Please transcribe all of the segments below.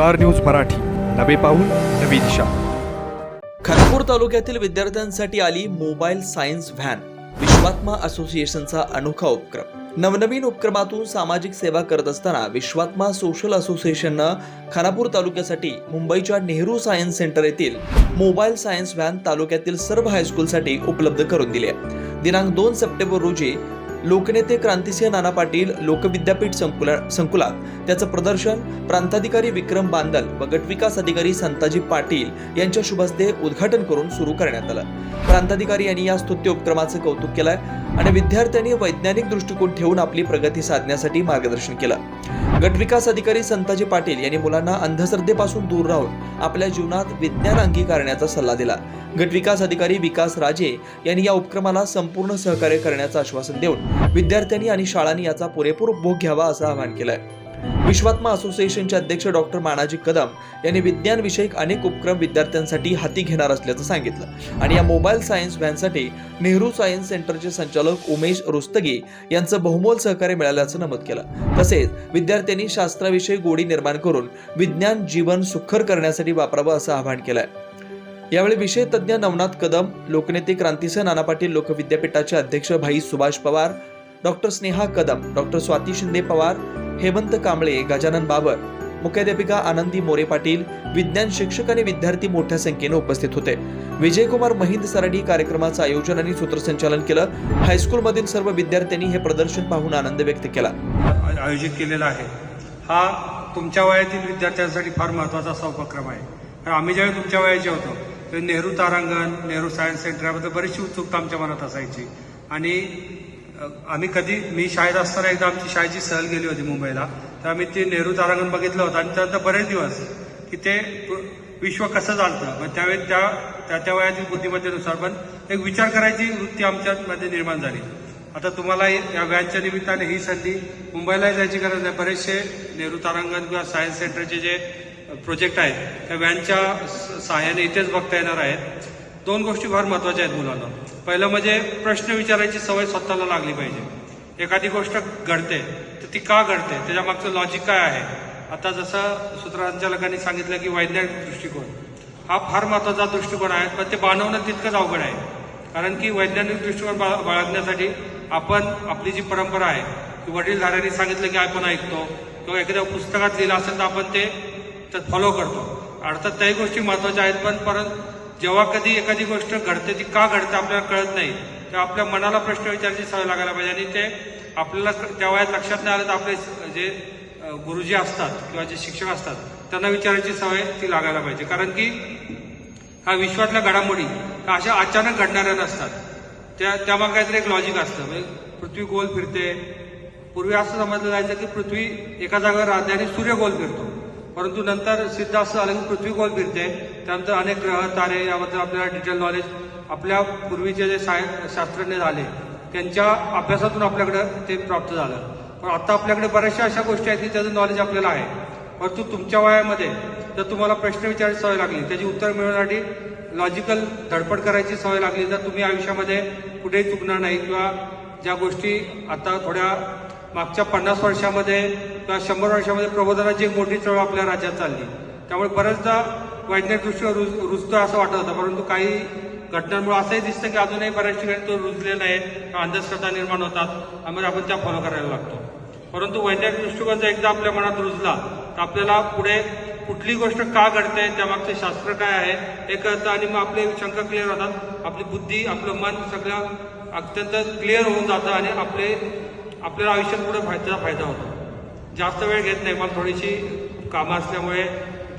Star news Marathi. नवे पाऊल नवी दिशा. खानापूर तालुक्यातील विद्यार्थ्यांसाठी आली मोबाईल सायन्स व्हॅन विश्वात्मा असोसिएशनचा अनोखा उपक्रम. नवनवीन उपक्रमातून सामाजिक सेवा करत असताना विश्वात्मा सोशल असोसिएशननं खानापूर तालुक्यासाठी मुंबईच्या नेहरू सायन्स सेंटर येथील मोबाईल सायन्स व्हॅन तालुक्यातील सर्व हायस्कूलसाठी उपलब्ध करून दिली. दिनांक दोन सप्टेंबर रोजी लोकनेते क्रांतिसिंह नाना पाटील लोकविद्यापीठ संकुला संकुलात. त्याचं प्रदर्शन प्रांताधिकारी विक्रम बांदल व गटविकास अधिकारी संताजी पाटील यांच्या शुभस्ते उद्घाटन करून सुरू करण्यात आलं. प्रांताधिकारी यांनी या स्तुत्य उपक्रमाचं कौतुक केलंय आणि विद्यार्थ्यांनी वैज्ञानिक दृष्टिकोन ठेवून आपली प्रगती साधण्यासाठी मार्गदर्शन केलं. गटविकास अधिकारी संताजी पाटील यांनी मुलांना अंधश्रद्धेपासून दूर राहून आपल्या जीवनात विज्ञान अंगीकारण्याचा सल्ला दिला. गटविकास अधिकारी विकास राजे यांनी या उपक्रमाला संपूर्ण सहकार्य करण्याचं आश्वासन देऊन विद्यार्थ्यांनी आणि शाळांनी याचा पुरेपूर उपभोग घ्यावा असं आवाहन केलंय. विश्वात्मा असोसिएशनचे अध्यक्ष डॉक्टर मानाजी कदम यांनी विज्ञान विषयक अनेक उपक्रम विद्यार्थ्यांसाठी हाती घेणार असल्याचं सांगितलं. आणि या मोबाईल सायन्स व्हॅनसाठी नेहरू सायन्स सेंटरचे संचालक उमेश रुस्तगी यांचं बहुमोल सहकार्य मिळाल्याचं नमूद केलं. तसेच विद्यार्थ्यांनी शास्त्राविषयी गोडी निर्माण करून विज्ञान जीवन सुखर करण्यासाठी वापरावं असं आवाहन केलंय. यावेळी विषय तज्ज्ञ नवनाथ कदम लोकनेते क्रांतीसह नाना पाटील लोकविद्यापीठाचे अध्यक्ष भाई सुभाष पवार डॉक्टर स्नेहा कदम डॉक्टर स्वाती शिंदे पवार हेमंत कांबळे गजानन बाबर मुख्याध्यापिका आनंदी मोरे पाटील विज्ञान शिक्षक आणि विद्यार्थी मोठ्या संख्येने उपस्थित होते. विजयकुमार महिंद सराडी कार्यक्रमाचं आयोजन आणि सूत्रसंचालन केलं. हायस्कूलमधील सर्व विद्यार्थ्यांनी हे प्रदर्शन पाहून आनंद व्यक्त केला. आयोजित केलेला आहे. हा तुमच्या वयातील विद्यार्थ्यांसाठी फार महत्त्वाचा असा उपक्रम आहे. आम्ही ज्यावेळी तुमच्या वयाचे होतो तेव्हा नेहरू तारांगण नेहरू सायन्स सेंटर याबद्दल बरीचशी उत्सुकता आमच्या मनात असायची. आणि आम्ही कधी मी शाळेत असताना एकदा आमची शाळेची सहल गेली होती मुंबईला. तर आम्ही ते नेहरू तारांगण बघितलं होतं आणि त्यानंतर बरेच दिवस की ते विश्व कसं चालतं. मग त्यावेळी त्या त्या त्या वयातील बुद्धिमत्तेनुसार पण एक विचार करायची वृत्ती आमच्यामध्ये निर्माण झाली. आता तुम्हाला या व्हॅनच्या निमित्ताने ही संधी मुंबईला जायची गरज नाही. बरेचसे नेहरू तारांगण किंवा सायन्स सेंटरचे जे प्रोजेक्ट आहेत त्या व्हॅनच्या स- सहाय्याने इथेच बघता येणार आहेत. दोन गोष्टी फार महत्त्वाच्या आहेत मुलांना. पहिलं म्हणजे प्रश्न विचारायची सवय स्वतःला लागली पाहिजे. एखादी गोष्ट घडते तर ती का घडते? त्याच्या मागचं लॉजिक काय आहे? आता जसं सूत्रसंचालकांनी सांगितलं की वैज्ञानिक दृष्टिकोन. हा फार महत्त्वाचा दृष्टिकोन आहे पण ते बांधवणं तितकंच अवघड आहे. कारण की वैज्ञानिक दृष्टिकोन बाळगण्यासाठी आपण आपली जी परंपरा आहे की वडीलधाऱ्यांनी सांगितलं की आपण ऐकतो किंवा एखाद्या पुस्तकात लिहिलं असेल तर आपण ते फॉलो करतो. अर्थात त्याही गोष्टी महत्त्वाच्या आहेत पण परत जेव्हा कधी एखादी गोष्ट घडते ती का घडते आपल्याला कळत नाही. तेव्हा आपल्या मनाला प्रश्न विचारायची सवय लागायला पाहिजे. आणि ते आपल्याला क- त्या वयात लक्षात नाही आलं तर आपले जे गुरुजी असतात किंवा जे शिक्षक असतात त्यांना विचारायची सवय ती लागायला पाहिजे. कारण की हा विश्वातल्या घडामोडी अशा अचानक घडणाऱ्या नसतात. त्या त्यामागे काहीतरी एक लॉजिक असतं. म्हणजे पृथ्वी गोल फिरते. पूर्वी असं समजलं जायचं की पृथ्वी एका जागेवर राहते आणि सूर्य गोल फिरतो. परंतु नंतर सिद्ध असं झालं की पृथ्वी गोल फिरते. त्यानंतर अनेक ग्रह तारे याबद्दल आपल्याला डिटेल नॉलेज आपल्या पूर्वीचे जे साय शास्त्रज्ञ झाले त्यांच्या अभ्यासातून आपल्याकडे ते प्राप्त झालं. पण आता आपल्याकडे बऱ्याचशा अशा गोष्टी आहेत की त्याचं नॉलेज आपल्याला आहे. परंतु तुमच्या वयामध्ये जर तुम्हाला प्रश्न विचारायची सवय लागली त्याची उत्तर मिळवण्यासाठी लॉजिकल धडपड करायची सवय लागली तर तुम्ही आयुष्यामध्ये कुठेही चुकणार नाही किंवा ज्या गोष्टी आता थोड्या मागच्या पन्नास वर्षामध्ये किंवा शंभर वर्षामध्ये प्रबोधनाची एक मोठी चळवळ आपल्या राज्यात चालली. त्यामुळे बऱ्याचदा वैज्ञानिकदृष्ट्या रुज रुजतोय असं वाटत होतं. परंतु काही घटनांमुळे असंही दिसतं की अजूनही बऱ्याच ठिकाणी तो रुजलेला आहे. किंवा अंधश्रद्धा निर्माण होतात. त्यामुळे आपण त्या फॉलो करायला लागतो. परंतु वैज्ञानिक दृष्टिकोन जर एकदा आपल्या मनात रुजला तर आपल्याला पुढे कुठली गोष्ट का घडते त्यामागचं शास्त्र काय आहे हे कळतं आणि मग आपले शंका क्लिअर होतात. आपली बुद्धी आपलं मन सगळं अत्यंत क्लिअर होऊन जातं आणि आपले आपल्याला आयुष्यात पुढे फायदा फायदा होतो. जास्त वेळ घेत नाही मला थोडीशी कामं असल्यामुळे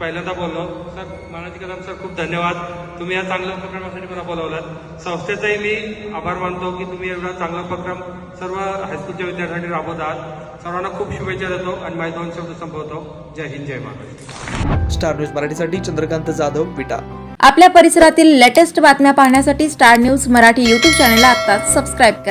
पहिल्यांदा बोललो. सर मानाजी कदम सर खूप धन्यवाद. तुम्ही या चांगल्या उपक्रमासाठी मला बोलवलं. संस्थेचाही मी आभार मानतो की तुम्ही एवढा चांगला उपक्रम सर्व हायस्कूलच्या विद्यार्थ्यांसाठी राबवत आहात. सर्वांना खूप शुभेच्छा देतो आणि माझे दोन शब्द संपवतो. जय हिंद जय महाराष्ट्र. स्टार न्यूज मराठीसाठी चंद्रकांत जाधव विटा. आपल्या परिसरातील लेटेस्ट बातम्या पाहण्यासाठी स्टार न्यूज मराठी यूट्यूब चॅनलला आत्ताच सबस्क्राईब करा.